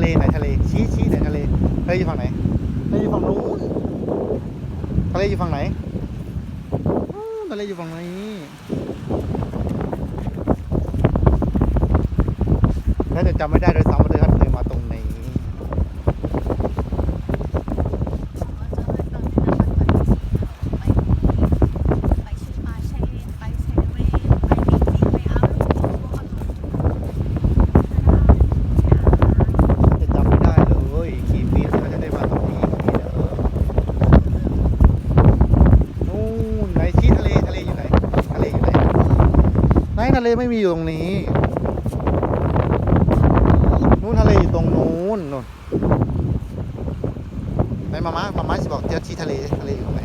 เลไหนทะเล ชี้ชี้ไหนทะเลทะเลอยู่ฝั่งไหนทะเลอยู่ฝั่งนู้นทะเลอยู่ฝั่งไหนทะเลอยู่ฝั่งนี้ถ้าจะจำไม่ได้โดยสามว่าเดิ ไม่ทะเลไม่มีอยู่ตรงนี้ นู้นทะเลอยู่ตรงนู้นนู่นไหนมาม่ามาม่าจะบอกเจ้าที่ทะเลทะเลอยู่ตรงไหน